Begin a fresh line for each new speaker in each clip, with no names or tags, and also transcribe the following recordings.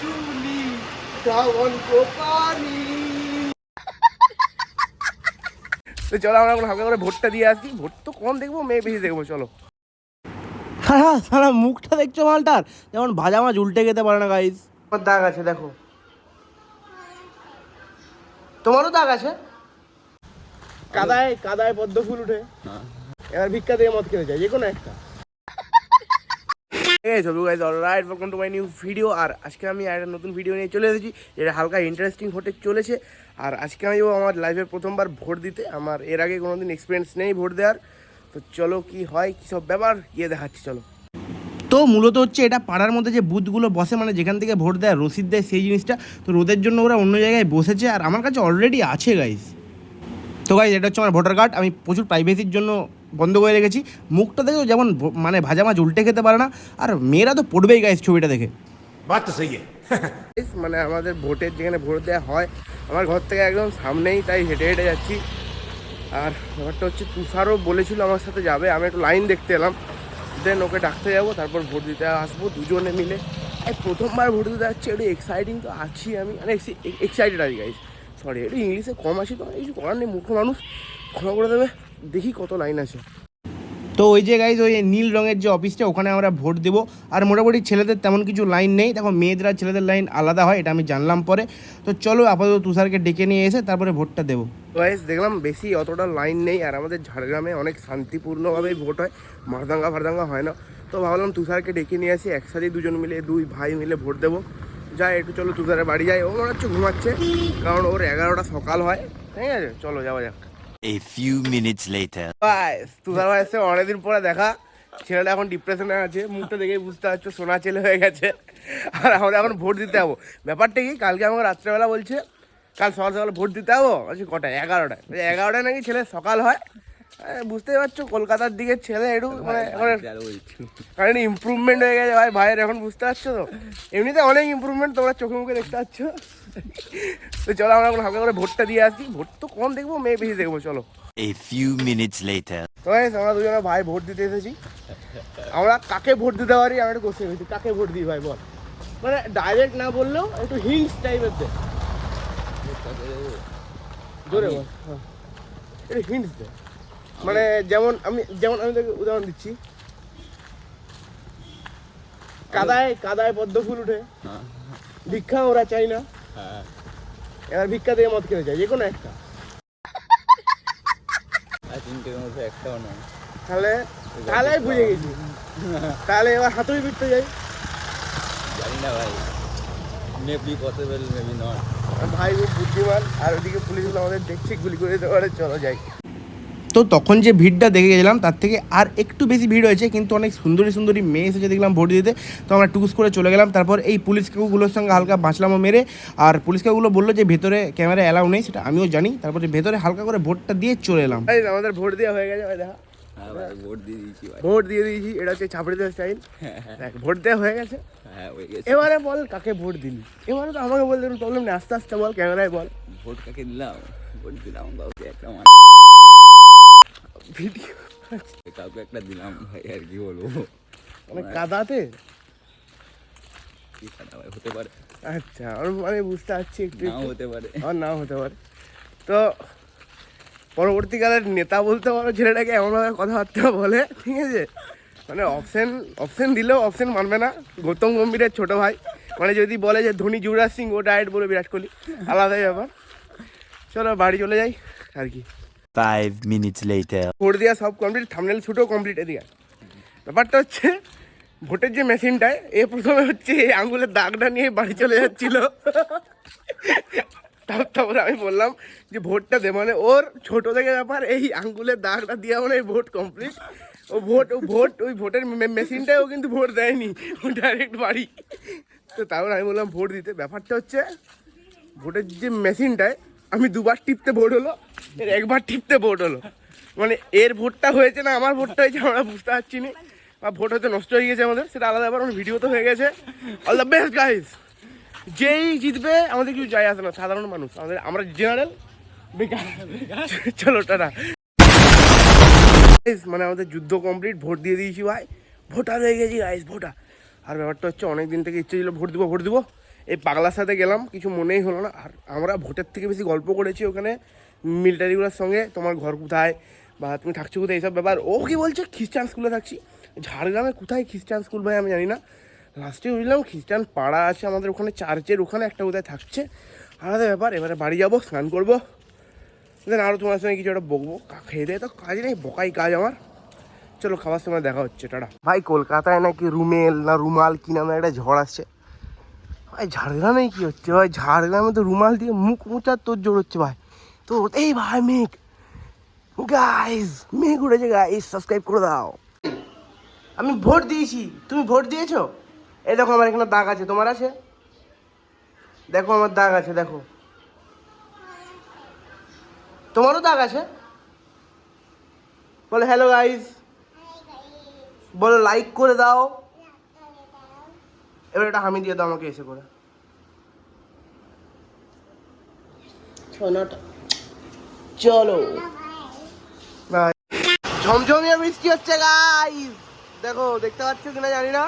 চুলি শ্রাবণ কোপানি। তো চলো আমরা এখন হালকা করে ভোটটা দিয়ে আসি। ভোট তো কম দেখব মেয়ে বেশি দেখব চলো।
হ্যাঁ সারা মুখটা দেখছ মালটার? যেমন ভাজা মাছ উল্টে খেতে পারে না গাইস
আমার দাগ আছে দেখো। তোমারও দাগ আছে? কাদায় কাদায় পদ্ম ফুল উঠে। এবার ভিক্ষা দিয়ে মদ খেতে চাই যে কোনো একটা। Alright welcome to my new video আর আজকে আমি একটা নতুন ভিডিও নিয়ে চলে এসেছি, যেটা হালকা ইন্টারেস্টিং হতে চলেছে। আর আজকে আমি আমার লাইফের প্রথমবার ভোট দিতে। আমার এর আগে কোনোদিন এক্সপিরিয়েন্স নেই ভোট দেওয়ার। তো চলো কি হয়, কী সব ব্যাপার, গিয়ে দেখাচ্ছি, চলো।
তো মূলত হচ্ছে এটা পাড়ার মধ্যে যে বুথগুলো বসে মানে যেখান থেকে ভোট দেয় রসিদ দেয়, সেই জিনিসটা। তো রোদের জন্য ওরা অন্য জায়গায় বসেছে, আর আমার কাছে অলরেডি আছে গাইস তো গাই এটা হচ্ছে আমার ভোটার কার্ড আমি প্রচুর প্রাইভেসির জন্য বন্ধ করে রেখেছি। মুখটা দেখে যেমন মানে ভাজা মাছ উল্টে খেতে পারে না। আর মেয়েরা তো পড়বেই গাইজ ছবিটা দেখে।
মানে আমাদের ভোটের যেখানে ভোট দেওয়া হয় আমার ঘর থেকে একদম সামনেই তাই হেঁটে হেঁটে যাচ্ছি। আর ব্যাপারটা হচ্ছে তুষারও বলেছিল আমার সাথে যাবে। আমি একটু লাইন দেখতে এলাম। দেন ওকে ডাকতে যাব তারপর ভোট দিতে আসব দুজনে মিলে। প্রথমবার ভোট দিতে যাচ্ছি একটু এক্সাইটিং তো আছি আমি। মানে এক্সাইটেড আছি গাইছি সরি একটু ইংলিশে কম আছি তো কিছু করার নেই মূর্খ মানুষ। ক্ষমা করে দেবে দেখি কত লাইন আছে।
তো ওই যে গাইজ ওই নীল রঙের যে অফিসটা ওখানে আমরা ভোট দেবো। আর মোটামুটি ছেলেদের তেমন কিছু লাইন নেই। দেখো মেয়েদের আর ছেলেদের লাইন আলাদা হয় এটা আমি জানলাম পরে। তো চলো আপাতত তুষারকে ডেকে নিয়ে এসে তারপরে ভোটটা দেবো।
গাইস দেখলাম বেশি অতটা লাইন নেই আর আমাদের ঝাড়গ্রামে অনেক শান্তিপূর্ণভাবেই ভোট হয়। মারদাঙ্গা ফারদাঙ্গা হয় না। তো ভাবলাম তুষারকে ডেকে নিয়ে আসি একসাথেই দুজন মিলে দুই ভাই মিলে ভোট দেবো। যাই একটু চলো তুষারের বাড়ি যায় ও মনে হচ্ছে ঘুমাচ্ছে কারণ ওর এগারোটা সকাল হয়। ঠিক আছে চলো যাওয়া যাক।
A few minutes later.
তুষার ভাই এসে অনেকদিন পরে দেখা। ছেলেটা এখন ডিপ্রেশনে আছে মুখটা দেখেই বুঝতে পারছ সোনা ছেলে হয়ে গেছে। আর আমরা এখন ভোট দিতে যাব। ব্যাপারটা কি কালকে আমাকে রাত্রেবেলা বলছে কাল সকাল সকাল ভোট দিতে যাব? আচ্ছা কটায়? এগারোটায়। এগারোটায় নাকি ছেলে সকাল হয়? এ, বুঝতেই পারছ কলকাতার দিকে ছেলে একটু মানে কারণ ইমপ্রুভমেন্ট হয়ে গেছে ভাই ভাইয়ের এখন বুঝতে পারছ তো? এমনিতে অনেক ইমপ্রুভমেন্ট তোমরা চোখে মুখে দেখতে পাচ্ছ। তো চলো আমরা এখন হালকা করে ভোটটা দিয়ে আসি। ভোট তো কম দেখব মেয়ে বেশি দেখব চলো।
A few minutes later.
তো আমরা দুজনে ভাই ভোট দিতে এসেছি। আমরা কাকে ভোট দিতে পারি আমি একটু কোশ্চেন করছি কাকে ভোট দিই ভাই বল। মানে ডাইরেক্ট না বললেও একটু হিন্টস টাইপের দে। জোরে বল হ্যাঁ। একটু হিন্টস দে। মানে যেমন আমি যেমন আমি তোকে উদাহরণ দিচ্ছি। কাদায় কাদায় পদ্ম ফুল উঠে। ভিক্ষা ওরা চাই না। এবার ভিক্ষা দিয়ে মদ খেতে চাই যে কোনো একটা। তাহলে তাহলে আমি বুঝে গেছি। তাহলে এবার হাতুড়ি পিটতে যাই।
জানি না ভাই। মেবি পসিবল মেবি নট
আর ভাই খুব বুদ্ধিমান আর ওদিকে পুলিশগুলো আমাদের দেখছি গুলি করে দিতে পারে চলো যাই।
তো তখন যে ভিড়টা দেখে গেছিলাম তার থেকে আর একটু বেশি ভিড় হয়েছে কিন্তু অনেক সুন্দরী সুন্দরী মেয়ে এসেছে দেখলাম ভোট দিতে। তো আমরা টুকুস করে চলে গেলাম তারপর এই পুলিশ কাকুগুলোর সঙ্গে হালকা বাঁচলামও মেরে। আর পুলিশ কাকুগুলো বলল যে ভেতরে ক্যামেরা অ্যালাউ নেই সেটা আমিও জানি। তারপরে ভেতরে হালকা করে ভোটটা দিয়ে চলে এলাম।
আমাদের ভোট দেওয়া হয়ে গেছে ভাই দেখা।
হ্যাঁ ভোট দিয়ে দিয়েছি
ভোট দিয়ে দিয়েছি এটা হচ্ছে ছাপড়িতে স্টাইল দেখ ভোট দেওয়া হয়ে গেছে।
হ্যাঁ হয়ে
এবারে বল কাকে ভোট দিলি? এবারে তো আমাকে বলতে প্রবলেম নেই। আস্তে আস্তে বল ক্যামেরায় বল।
ভোট কাকে দিলাম? ভোট দিলাম কাউকে একটা
ভিডিও
কাউকে একটা দিলাম ভাই আর কি বলব
মানে কাদাতে
কি খারাপ ভাই হতে পারে
আচ্ছা আমি মানে বুঝতে পারছি একটু
নাও হতে পারে
আর নাও হতে পারে তো পরবর্তীকালের নেতা বলতে পারো ছেলেটাকে এমনভাবে কথাবার্তা বলে ঠিক আছে? মানে অপশন অপশন দিলেও অপশন মানবে না। গৌতম গম্ভীরের ছোট ভাই মানে যদি বলে যে ধোনি যুবরাজ সিং ও ডায়েট বলে বিরাট কোহলি। আলাদাই ব্যাপার। চলো বাড়ি চলে যাই আর কি।
Five minutes later.
ভোট দেওয়া সব কমপ্লিট থামনেল শুটও কমপ্লিট এদিকে ব্যাপারটা হচ্ছে, ভোটের যে মেশিনটায় এ প্রথমে হচ্ছে এই আঙ্গুলের দাগটা নিয়ে বাড়ি চলে যাচ্ছিল। তার- তারপরে আমি বললাম যে, ভোটটা দে। মানে ওর ছোট থেকে ব্যাপার, এই আঙ্গুলের দাগটা দিয়ে মানে ভোট কমপ্লিট ও ভোট ও ভোট, ওই ভোটের মেশিনটায় ও কিন্তু ভোট দেয়নি, ও ডাইরেক্ট বাড়ি। তো তারপর আমি বললাম, ভোট দিতে। ব্যাপারটা হচ্ছে, ভোটের যে মেশিনটায় আমি দুবার টিপতে ভোট হলো, এর একবার টিপতে ভোট হলো। মানে এর ভোটটা হয়েছে না, আমার ভোটটা হয়েছে, আমরা বুঝতে পারছি না। বা ভোট হয়তো নষ্ট হয়ে গেছে আমাদের, সেটা আলাদা ব্যাপার ভিডিও তো হয়ে গেছে। অল দ্য বেস্ট গাইস যেই জিতবে, আমাদের কিছু যায় আসে না, সাধারণ মানুষ। আমাদের, আমরা জেনারেল বেকার। চলো, টাটা। মানে আমাদের যুদ্ধ কমপ্লিট ভোট দিয়ে দিয়েছি ভাই। ভোটার হয়ে গেছি গাইস ভোটার। আর ব্যাপারটা হচ্ছে অনেক দিন থেকে ইচ্ছে ছিল ভোট দিব ভোট দিব। এই পাগলার সাথে গেলাম, কিছু মনেই হলো না। আর আমরা ভোটের থেকে বেশি গল্প করেছি ওখানে মিলিটারিগুলোর সঙ্গে, তোমার ঘর কোথায় বা তুমি থাকছো কোথায়, এইসব ব্যাপার। ও কি বলছে, খ্রিস্টান স্কুলে থাকছি। ঝাড়গ্রামে কোথায় খ্রিস্টান স্কুল ভাই, আমি জানি না। লাস্টে বুঝলাম খ্রিস্টান পাড়া আছে আমাদের ওখানে, চার্চের ওখানে একটা কোথায় থাকছে। আলাদা ব্যাপার, এবারে বাড়ি যাব, স্নান করব। দেন আরও তোমার সঙ্গে কিছু একটা বকবো। খেয়ে দেয় তো কাজ নেই, বকাই কাজ আমার। চলো খাবার সময় দেখা হচ্ছে, টাটা। ভাই, কলকাতায় নাকি রুমেল না রুমাল কি নামে একটা ঝড় আসছে? ভাই, ঝাড়গ্রামে কি হচ্ছে? ভাই, ঝাড়গ্রামে তো রুমাল দিয়ে মুখ মুচার তোর জোর হচ্ছে ভাই। তো এই ভাই, মেঘ। গাইস মেঘ উঠেছে গাইস সাবস্ক্রাইব করে দাও। আমি ভোট দিয়েছি। তুমি ভোট দিয়েছ? এই দেখো, আমার এখানে দাগ আছে। তোমার আছে? দেখো, আমার দাগ আছে, দেখো। তোমারও দাগ আছে? বলো হ্যালো গাইস বলো লাইক করে দাও। এবার এটা হামি দিয়ে দাও আমাকে এসে করে। চলো. ঝমঝমিয়ে বৃষ্টি হচ্ছে গাইস দেখো দেখতে পাচ্ছ কিনা জানি না।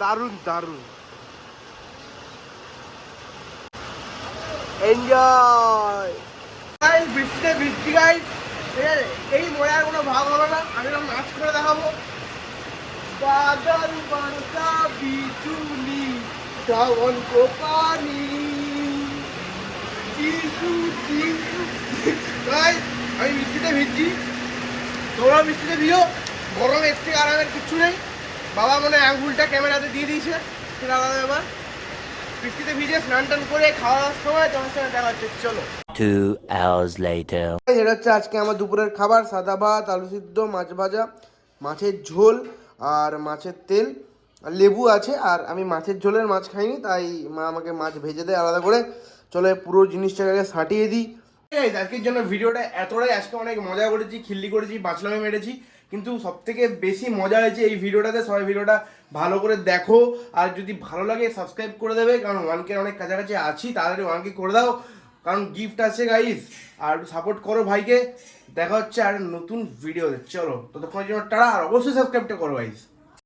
দারুণ দারুণ। এনজয় বৃষ্টিতে বৃষ্টি গাইস এই মজার কোনো ভাব হলো না। আমি নাচ করে দেখাবো। বাদল বর্ষা বিচুলি শ্রাবণ কোপানি। যিশু যিশু গাইস আমি বৃষ্টিতে ভিজছি। তোমরা বৃষ্টিতে ভিজো গরমে এর থেকে আরামের কিচ্ছু নেই। বাবা মনে আঙ্গুলটা ক্যামেরাতে দিয়ে দিয়েছে সেটা আলাদা ব্যাপার। বৃষ্টিতে ভিজে স্নান টান করে খাওয়া দাওয়ার সময় তোমার সঙ্গে দেখা হচ্ছে চলো।
Two hours later.
এটা হচ্ছে আজকে আমার দুপুরের খাবার সাদা ভাত আলু সিদ্ধ মাছ ভাজা মাছের ঝোল। আর মাছের তেল, আর লেবু আছে, আর আমি মাছের ঝোলের মাছ খাইনি, তাই মা আমাকে মাছ ভেজে দেয় আলাদা করে। চলে পুরো জিনিসটাকে সাটিয়ে দিই। আজকের জন্য ভিডিওটা এতটাই, আজকে অনেক মজা করেছি, খিল্লি করেছি বাঁচলামে মেরেছি, কিন্তু সব থেকে বেশি মজা হয়েছে এই ভিডিওটাতে, সবাই ভিডিওটা ভালো করে দেখো, আর যদি ভালো লাগে সাবস্ক্রাইব করে দেবে, কারণ ওয়ানকে অনেক কাছাকাছি আছি, তাড়াতাড়ি ওয়ানকে করে দাও, কারণ গিফট আছে গাইস আর সাপোর্ট করো ভাইকে। দেখা হচ্ছে আর নতুন ভিডিও চলো ততক্ষণের জন্য টাড়া আর অবশ্যই সাবস্ক্রাইবটা করো গাইস